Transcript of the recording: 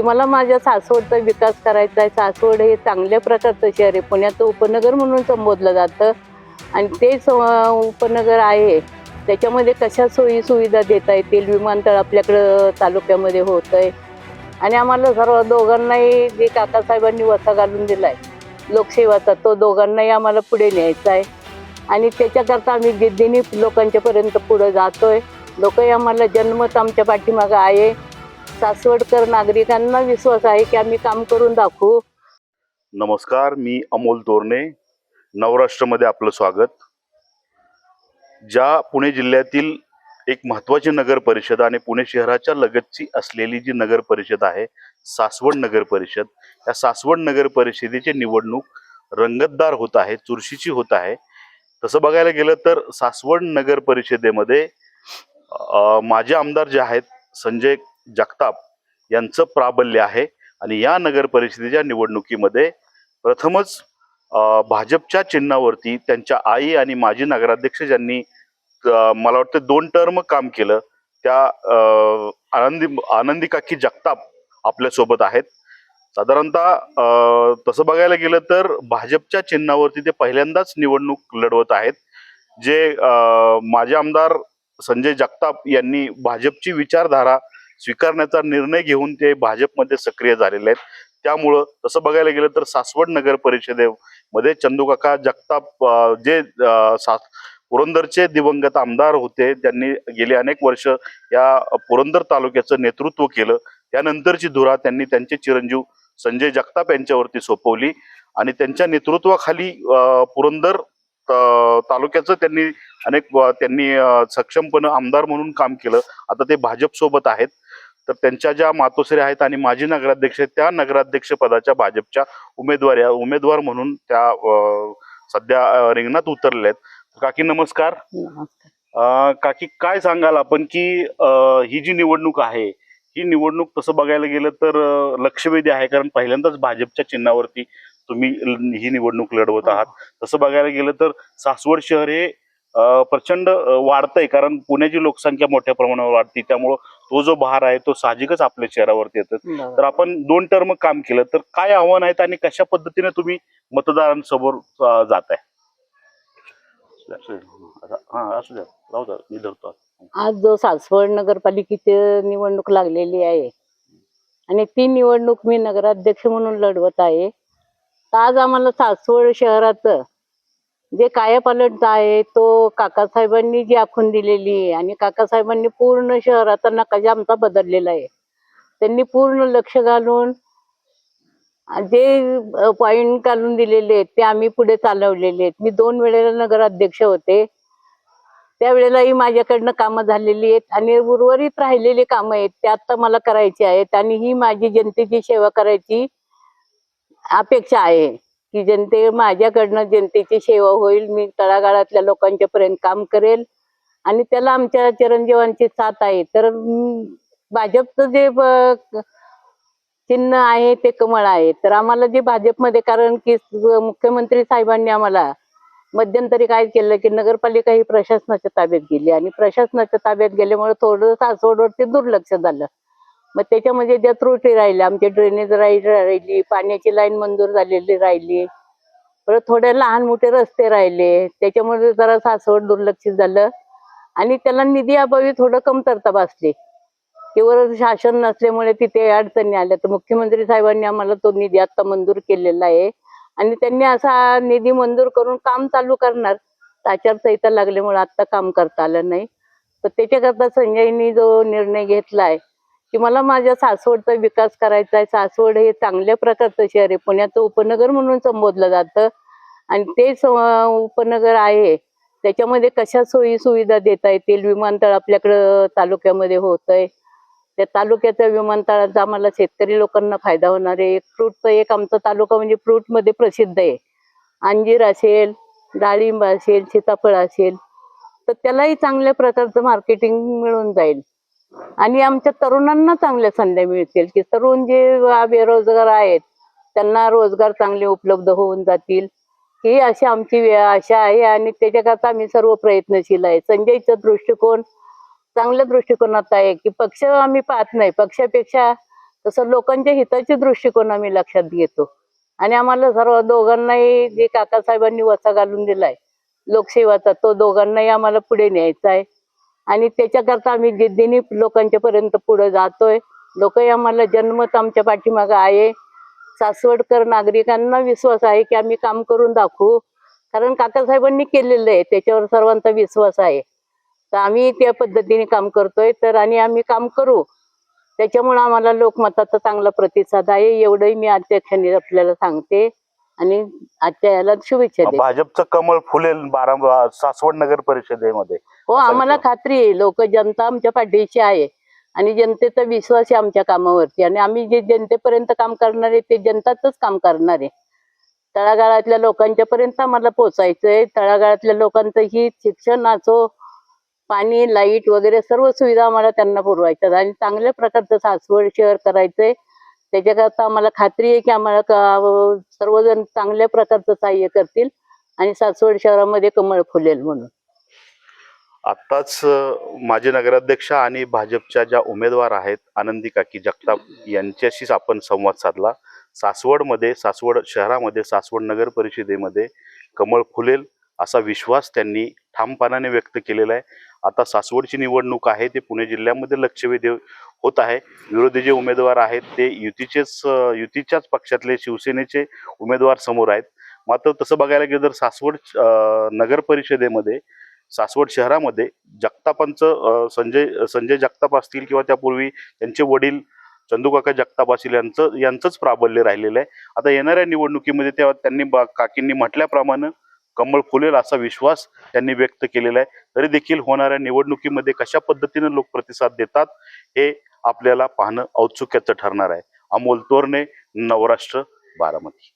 की मला माझ्या सासवडचा विकास करायचा आहे. सासवड हे चांगल्या प्रकारचं शहर आहे. पुण्याचं उपनगर म्हणून संबोधलं जातं. आणि तेच उपनगर आहे. त्याच्यामध्ये कशा सोयी सुविधा देता येतील? विमानतळ आपल्याकडं तालुक्यामध्ये होत आहे आणि आम्हाला सर्व दोघांनाही जे काकासाहेबांनी वसा घालून दिला आहे लोकसेवाचा तो दोघांनाही आम्हाला पुढे न्यायचा आहे. आणि त्याच्याकरता आम्ही जिद्दीने लोकांच्यापर्यंत पुढं जातो आहे लोकही आम्हाला जन्मत आमच्या पाठीमागं आहे. सासवडकर नागरिकांना विश्वास आहे की आम्ही काम करून दाखवू. नमस्कार मी अमोल तोरणे नवराष्ट्रमध्ये आपलं स्वागत. ज्या पुणे जिल्ह्यातील एक महत्वाची नगर परिषद आणि पुणे शहराच्या लगतची असलेली जी नगर परिषद आहे सासवड नगर परिषद या सासवड नगर परिषदेची निवडणूक रंगतदार होत आहे चुरशीची होत आहे. तसं बघायला गेलं तर सासवड नगर परिषदेमध्ये माझे आमदार जे आहेत संजय जगताप यांचं प्राबल्य आहे. आणि या नगर परिषदेच्या निवडणुकीमध्ये प्रथमच भाजपच्या चिन्हावरती त्यांच्या आई आणि माजी नगराध्यक्ष ज्यांनी मला वाटतं दोन टर्म काम केलं त्या आनंदी आनंदी काकी जगताप आपल्यासोबत आहेत. साधारणतः तसं बघायला गेलं तर भाजपच्या चिन्हावरती ते पहिल्यांदाच निवडणूक लढवत आहेत. जे माझे माजी आमदार संजय जगताप यांनी भाजपची विचारधारा स्वीकारण्याचा निर्णय घेऊन ते भाजपमध्ये सक्रिय झालेले आहेत. त्यामुळं तसं बघायला गेलं तर सासवड नगर परिषदेमध्ये चंदूकाका जगताप जे अ, सा पुरंदरचे दिवंगत आमदार होते त्यांनी गेली अनेक वर्ष या पुरंदर तालुक्याचं नेतृत्व केलं. त्यानंतरची धुरा त्यांनी त्यांचे चिरंजीव संजय जगताप यांच्यावरती सोपवली आणि त्यांच्या नेतृत्वाखाली पुरंदर तालुक्याचं त्यांनी अनेक त्यांनी सक्षमपणे आमदार म्हणून काम केलं. आता ते भाजप सोबत आहेत. तर त्यांच्या ज्या मातोश्री आहेत आणि माजी नगराध्यक्ष आहेत त्या नगराध्यक्ष पदाच्या भाजपच्या उमेदवार उमेदवार म्हणून त्या सध्या रिंगणात उतरले आहेत काकी नमस्कार. काकी काय सांगाल आपण की ही जी निवडणूक आहे ही निवडणूक तसं बघायला गेलं तर लक्षवेधी आहे कारण पहिल्यांदाच भाजपच्या चिन्हावरती तुम्ही ही निवडणूक लढवत आहात. तसं बघायला गेलं तर सासवड शहर हे प्रचंड वाढतंय. कारण पुण्याची लोकसंख्या मोठ्या प्रमाणावर वाढते. त्यामुळं तो जो भार आहे तो साहजिकच आपल्या शहरावरती येतो तर आपण दोन टर्म काम केलं. तर काय आव्हान आहेत आणि कशा पद्धतीने तुम्ही मतदारांसमोर हा मी धरतो आज जो सासवड नगरपालिकेची निवडणूक लागलेली आहे आणि ती निवडणूक मी नगराध्यक्ष म्हणून लढवत आहे. तर आज आम्हाला सासवड शहराचं जे कायापालट आहे तो काकासाहेबांनी जी आखून दिलेली आहे आणि काकासाहेबांनी पूर्ण शहराचा नकाशा आमचा बदललेला आहे. त्यांनी पूर्ण लक्ष घालून जे पॉईंट घालून दिलेले आहेत ते आम्ही पुढे चालवलेले आहेत. मी दोन वेळेला नगराध्यक्ष होते. त्यावेळेलाही माझ्याकडनं कामं झालेली आहेत आणि उर्वरित राहिलेली कामं आहेत ते आता मला करायची आहेत आणि ही माझी जनतेची सेवा करायची अपेक्षा आहे. की जनते माझ्याकडनं जनतेची सेवा होईल मी तळागाळातल्या लोकांच्या पर्यंत काम करेल. आणि त्याला आमच्या चिरंजीवांची साथ आहे. तर भाजपचं जे चिन्ह आहे ते कमळ आहे. तर आम्हाला जे भाजपमध्ये कारण की मुख्यमंत्री साहेबांनी आम्हाला मध्यंतरी काय केलं की नगरपालिका ही प्रशासनाच्या ताब्यात गेली. आणि प्रशासनाच्या ताब्यात गेल्यामुळे थोडं सासवडवरती दुर्लक्ष झालं. मग त्याच्यामध्ये ज्या त्रुटी राहिल्या. आमची ड्रेनेज राहिली. पाण्याची लाईन मंजूर झालेली राहिली. परत थोडे लहान मोठे रस्ते राहिले. त्याच्यामुळे जरा सासवड दुर्लक्षित झालं. आणि त्याला निधी अभावी थोडं कमतरता भासली. केवळ शासन नसल्यामुळे तिथे अडचणी आल्या. तर मुख्यमंत्री साहेबांनी आम्हाला तो निधी आता मंजूर केलेला आहे. आणि त्यांनी असा निधी मंजूर करून काम चालू करणार. आचारसंहिता लागल्यामुळे आता काम करता आलं नाही. तर त्याच्याकरता संजयनी जो निर्णय घेतलाय की मला माझ्या सासवडचा विकास करायचा आहे. सासवड हे चांगल्या प्रकारचं शहर आहे. पुण्याचं उपनगर म्हणून संबोधलं जातं. आणि तेच उपनगर आहे. त्याच्यामध्ये कशा सोयी सुविधा देता येतील? विमानतळ आपल्याकडं तालुक्यामध्ये होत आहे त्या तालुक्याच्या विमानतळाचा आम्हाला शेतकरी लोकांना फायदा होणार आहे. फ्रूटचं एक आमचा तालुका म्हणजे फ्रूटमध्ये प्रसिद्ध आहे. अंजीर असेल डाळिंब असेल सीताफळ असेल तर त्यालाही चांगल्या प्रकारचं मार्केटिंग मिळून जाईल. आणि आमच्या तरुणांना चांगल्या संधी मिळतील की तरुण जे बेरोजगार आहेत त्यांना रोजगार चांगले उपलब्ध होऊन जातील. ही अशी आमची आशा आहे आणि त्याच्याकरता आम्ही सर्व प्रयत्नशील आहे. संजयचा दृष्टिकोन चांगल्या दृष्टिकोनात आहे की पक्ष आम्ही पाहत नाही. पक्षापेक्षा तसं लोकांच्या हिताचे दृष्टिकोन आम्ही लक्षात घेतो. आणि आम्हाला सर्व दोघांनाही जे काकासाहेबांनी वसा घालून दिलाय लोकसेवाचा तो दोघांनाही आम्हाला पुढे न्यायचा आहे. आणि त्याच्याकरता आम्ही जिद्दीने लोकांच्या पर्यंत पुढे जातोय. लोकही आम्हाला जन्मत आमच्या पाठीमागं आहे. सासवडकर नागरिकांना विश्वास आहे की आम्ही काम करून दाखवू. कारण काकासाहेबांनी केलेलं आहे त्याच्यावर सर्वांचा विश्वास आहे. तर आम्ही त्या पद्धतीने काम करतोय तर आणि आम्ही काम करू. त्याच्यामुळे आम्हाला लोकमताचा चांगला प्रतिसाद आहे एवढंही मी अध्यक्षांनी आपल्याला सांगते. आणि आजच्या याला शुभेच्छा देते. भाजपचं कमळ फुलेल बारा सासवड नगर परिषदेमध्ये. हो आम्हाला. खात्री आहे. लोक जनता आमच्या पाठीशी आहे. आणि जनतेचा विश्वास आहे आमच्या कामावरती. आणि आम्ही जे जनतेपर्यंत काम करणार आहे ते जनताच काम करणार आहे. तळागाळातल्या लोकांच्या पर्यंत आम्हाला पोचायचंय तळागाळातल्या लोकांचं ही शिक्षण असो पाणी लाइट वगैरे सर्व सुविधा आम्हाला त्यांना पुरवायच्यात आणि चांगल्या प्रकारचं सासवड शहर करायचंय. त्याच्याकरता आम्हाला खात्री आहे की आम्हाला का- सर्वजण चांगल्या प्रकारचं सहाय्य करतील आणि सासवड शहरामध्ये कमळ फुलेल म्हणून. आत्ताच माजी नगराध्यक्ष आणि भाजपच्या ज्या उमेदवार आहेत आनंदी काकी जगताप यांच्याशीच आपण संवाद साधला. सासवडमध्ये सासवड शहरामध्ये सासवड नगर परिषदेमध्ये कमळ फुलेल. असा विश्वास त्यांनी ठामपणाने व्यक्त केलेला आहे. आता सासवडची निवडणूक आहे ते पुणे जिल्ह्यामध्ये लक्षवेधी होत आहे. विरोधी जे उमेदवार आहेत ते युतीचेच युतीच्याच पक्षातले शिवसेनेचे उमेदवार समोर आहेत. मात्र तसं बघायला गेलं तर सासवड नगर परिषदेमध्ये सासवड शहरामध्ये जगतापांचं संजय संजय जगताप असतील किंवा त्यापूर्वी त्यांचे वडील चंदूकाका जगताप असतील यांचं यांचंच प्राबल्य राहिलेलं आहे. आता येणाऱ्या निवडणुकीमध्ये तेव्हा त्यांनी बा- काकींनी म्हटल्याप्रमाणे कमळ फुलेल असा विश्वास त्यांनी व्यक्त केलेला आहे. तरी देखील होणाऱ्या निवडणुकीमध्ये कशा पद्धतीने लोक प्रतिसाद देतात हे आपल्याला पाहणं औत्सुक्याचं ठरणार आहे. अमोल तोरणे नवराष्ट्र बारामती.